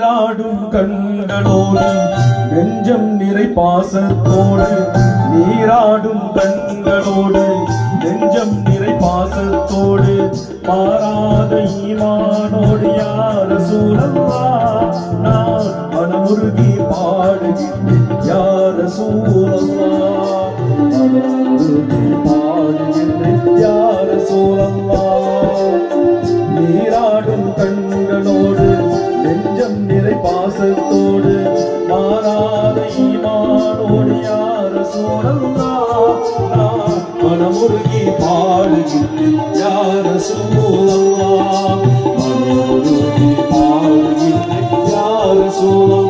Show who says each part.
Speaker 1: நீராடும் கண்களோடு நெஞ்சம் நிறை பாசத்தோடு நீராடும் கண்களோடு நெஞ்சம் நிறை பாசத்தோடு மாறாத ஈமானோடு யார சூழல்லா நான் மனமுருகி பாடுகின்றேன் யார சூழல்லா நிறை பாசத்தோடு மாறாத ஈமானோடு யார சூழல்லா நான் மனமுருகி பாடுகின்றேன் யார சூழல்லா மனமுருகி பாடுகின்றேன் யார சூழல்லா